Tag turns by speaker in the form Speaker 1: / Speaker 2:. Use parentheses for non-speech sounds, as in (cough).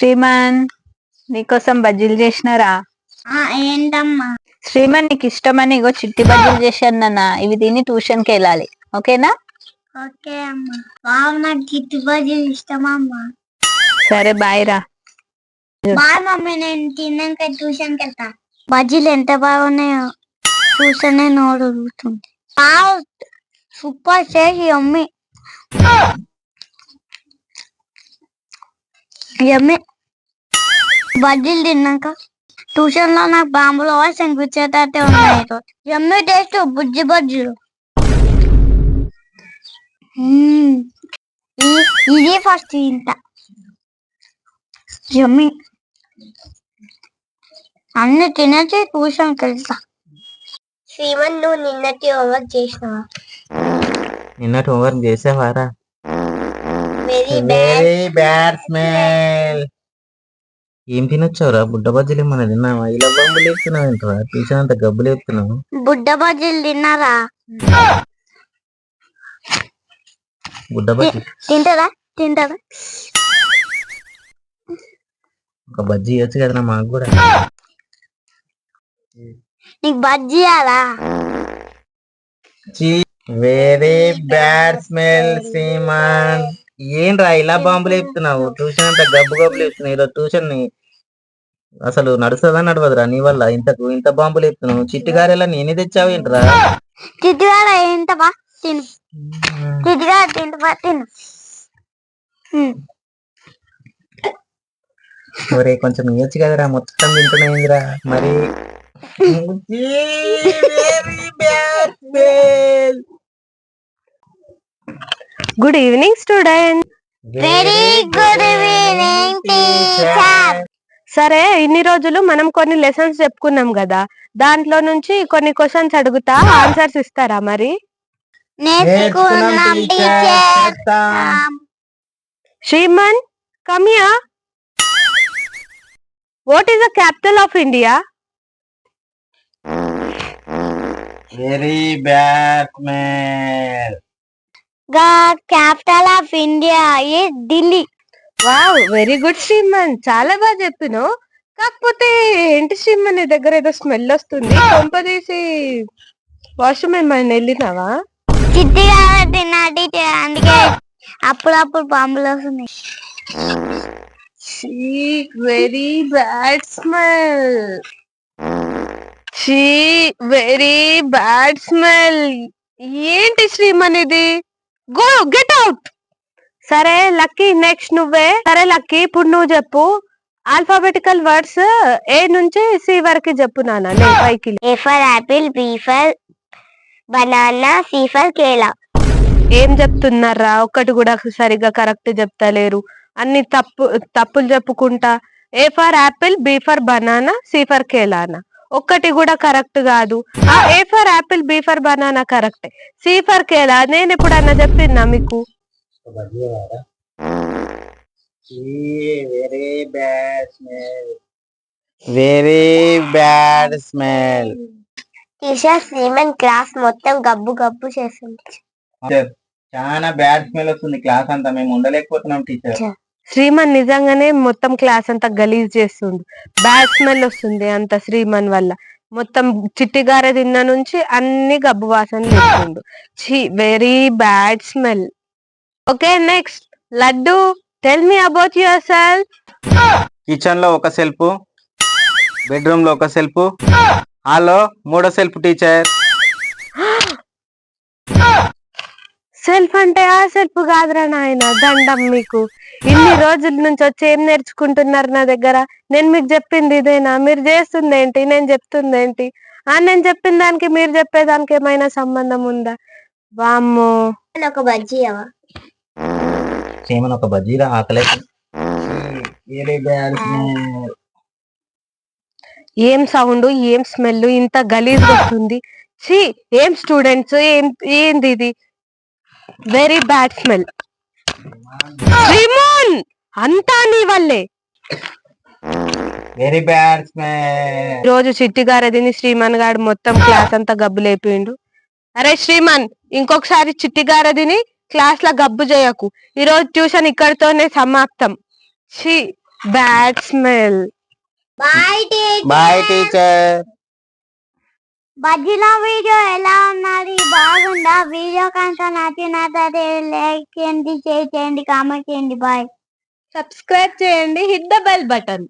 Speaker 1: శ్రీమాన్ నీకోసం బజ్జీలు చేసినారా?
Speaker 2: ఆ, ఏంటమ్మా?
Speaker 1: శ్రీమాన్ నీకు ఇష్టమని ఇగో చిట్టి బజ్జీలు చేశాను నాన్న. ఇవి తిని ట్యూషన్కి వెళ్ళాలి. ఓకేనా?
Speaker 2: ఓకే అమ్మా. బాగా నాకు గిట్టు బజ్జీలు ఇష్టమమ్మా.
Speaker 1: సరే బాయ్ రా.
Speaker 2: బాయ్ మమ్మీ నేను తిన్నాక ట్యూషన్కి వెళ్తా. బజ్జీలు ఎంత బాగున్నాయో చూస్తేనే నోరు ఊరుతుంది. సూపర్ చేసి అమ్మి. యమ్మి బజ్జీలు తిన్నాక ట్యూషన్లో నాకు బాంబులో శంకుచేటట్టే ఉన్నాయి ఈరోజు. యమ్మి టేస్ట్ బుజ్జి బజ్జీలు ఇది ఫస్ట్ తింటా యమ్మి అన్ని తినేసి ట్యూషన్కి వెళ్తా. శ్రీమన్ నువ్వు నిన్నటి హోంవర్క్ చేసినావా?
Speaker 3: నిన్నటి హోంవర్క్ చేసావారా?
Speaker 2: వెరీ
Speaker 3: బ్యాడ్ స్మెల్ ఏం తినొచ్చావురా? బుడ్డ బజ్జీలు ఏమన్నా తిన్నావా? ఇలా బొమ్మలు లేపుతున్నావు ఏంట్రా? ట్యూషన్ అంత గబ్బు లేపుతున్నావు?
Speaker 2: బుడ్డ బజ్జీలు తిన్నారా?
Speaker 3: బుడ్డ బజ్జీ.
Speaker 2: తింటారా? తింటారా?
Speaker 3: ఒక బజ్జీ ఇవ్వచ్చు కదరా మాకు కూడా.
Speaker 2: నీకు బజ్జీ అలా
Speaker 3: వెరీ బ్యాడ్ స్మెల్ శ్రీమాన్. ఏంట్రా ఇలా బాంబులు లేపుతున్నావు ట్యూషన్ అంత గబ్బు గబ్బు లేపుతున్నావు ఈరోజు ట్యూషన్ని అసలు నడుస్తుందా నడవదురా నీ వల్ల? ఇంతకు ఇంత బాంబులు లేపుతున్నావు చిట్టి గారెలా నేనే తెచ్చావు ఏంట్రా?
Speaker 2: చిట్టుగాడ ఏంటవా తిను. చిట్టుగాడ తింటవా? తిను.
Speaker 3: ఒరే కొంచెం ఇవ్వచ్చు కదరా. మొత్తం తింటున్నాయిందిరా మరి (laughs)
Speaker 4: good evening student
Speaker 2: very good evening teacher
Speaker 4: సరే ఇన్ని రోజులు మనం కొన్ని లెసన్స్ చెప్పుకున్నాం కదా. దాంట్లో నుంచి కొన్ని క్వశ్చన్స్ అడుగుతా ఆన్సర్స్ ఇస్తారా మరి?
Speaker 2: నేర్చుకున్నాం teacher
Speaker 4: Sriman come here what is the capital of India
Speaker 3: very bad smell
Speaker 2: గా capital of India is Delhi.
Speaker 4: Wow very good Sriman చాలా బాగా చెప్పినావు. కాకపోతే ఏంటి శ్రీమన్ నీ దగ్గర ఏదో స్మెల్ వస్తుంది? కొంపదీసి వాష్రూమ్ ఏమైనా వెళ్ళినావా?
Speaker 2: చిట్టి కాబట్టి నా టీచర్ అందుకే అప్పుడప్పుడు బాంబులు వస్తున్నాయి.
Speaker 4: Very bad smell. She very bad smell. ఏంటి శ్రీమన్ ఇది? గో గెట్ అవుట్ సరే లక్కీ నెక్స్ట్ నువ్వే. సరే లక్కీ ఇప్పుడు నువ్వు చెప్పు. ఆల్ఫాబెటికల్ వర్డ్స్ ఏ నుంచి సి వరకు చెప్పు నాన్న. నేను పైకి
Speaker 2: A for apple B for banana C for kela
Speaker 4: ఏం చెప్తున్నారా? ఒక్కటి కూడా సరిగ్గా కరెక్ట్ చెప్తలేరు. అన్ని తప్పు తప్పులు చెప్పుకుంటా. A for apple B for banana C for కేలానా ఒక్కటి కూడా కరెక్ట్ కాదు. ఆ A for apple B for banana correct. C for kela నేను ఎప్పుడన్నా చెప్పిందా మీకు?
Speaker 3: Very bad smell very bad smell
Speaker 2: teacher Sriman class మొత్తం గబ్బు గబ్బు చేస్తుంది
Speaker 3: చాలా బ్యాడ్ స్మెల్ వస్తుంది క్లాస్ అంతా. మేము ఉండలేకపోతున్నాం టీచర్
Speaker 4: శ్రీమన్ నిజంగానే మొత్తం క్లాస్ అంతా గలీజ్ చేస్తుంది బ్యాడ్ స్మెల్ వస్తుంది అంత శ్రీమన్ వల్ల. మొత్తం చిట్టిగార తిన్న నుంచి అన్ని గబ్బు వాసన చేస్తుండు ఛీ very bad smell okay next Laddu tell me about yourself
Speaker 3: కిచెన్లో ఒక సెల్ఫ్ బెడ్రూమ్లో ఒక సెల్ఫ్ హలో మూడో సెల్ఫ్ టీచర్
Speaker 4: సెల్ఫ్ అంటే ఆ సెల్ఫ్ కాదురా నాయన దండం మీకు. ఇన్ని రోజుల నుంచి వచ్చి ఏం నేర్చుకుంటున్నారు నా దగ్గర? నేను మీకు చెప్పింది ఇదేనా? మీరు చేస్తుంది ఏంటి? నేను చెప్తుంది ఏంటి? ఆ నేను చెప్పిన దానికి మీరు చెప్పేదానికి ఏమైనా సంబంధం ఉందా? వామ్మో.
Speaker 2: ఒక బజ్జీ
Speaker 3: ఒక బజ్జీలో ఆకలి?
Speaker 4: ఏం సౌండ్ ఏం స్మెల్ ఇంత గలీజ్ వస్తుంది. ఛీ ఏం స్టూడెంట్స్? ఏం ఏంది ఇది? వెరీ బ్యాడ్ స్మెల్ శ్రీమోన్ అంతా నీ వల్లే.
Speaker 3: వెరీ బ్యాడ్
Speaker 4: ఈ
Speaker 3: స్మెల్
Speaker 4: రోజు చిట్టి గారదిని శ్రీమాన్ గారు మొత్తం క్లాస్ అంతా గబ్బు లేపిండు. అరే శ్రీమాన్ ఇంకొకసారి చిట్టి గారదిని క్లాస్లో గబ్బు చేయకు. ఈ రోజు ట్యూషన్ ఇక్కడితోనే సమాప్తం. ఛీ bad smell
Speaker 2: bye
Speaker 3: bye teacher
Speaker 2: బజ్జీల వీడియో ఎలా బాగుందా వీడియో కనుక లైక్ చేయండి షేర్ చేయండి కామెంట్ చేయండి. బాయ్.
Speaker 4: సబ్స్క్రైబ్ చేయండి హిట్ ద బెల్ బటన్.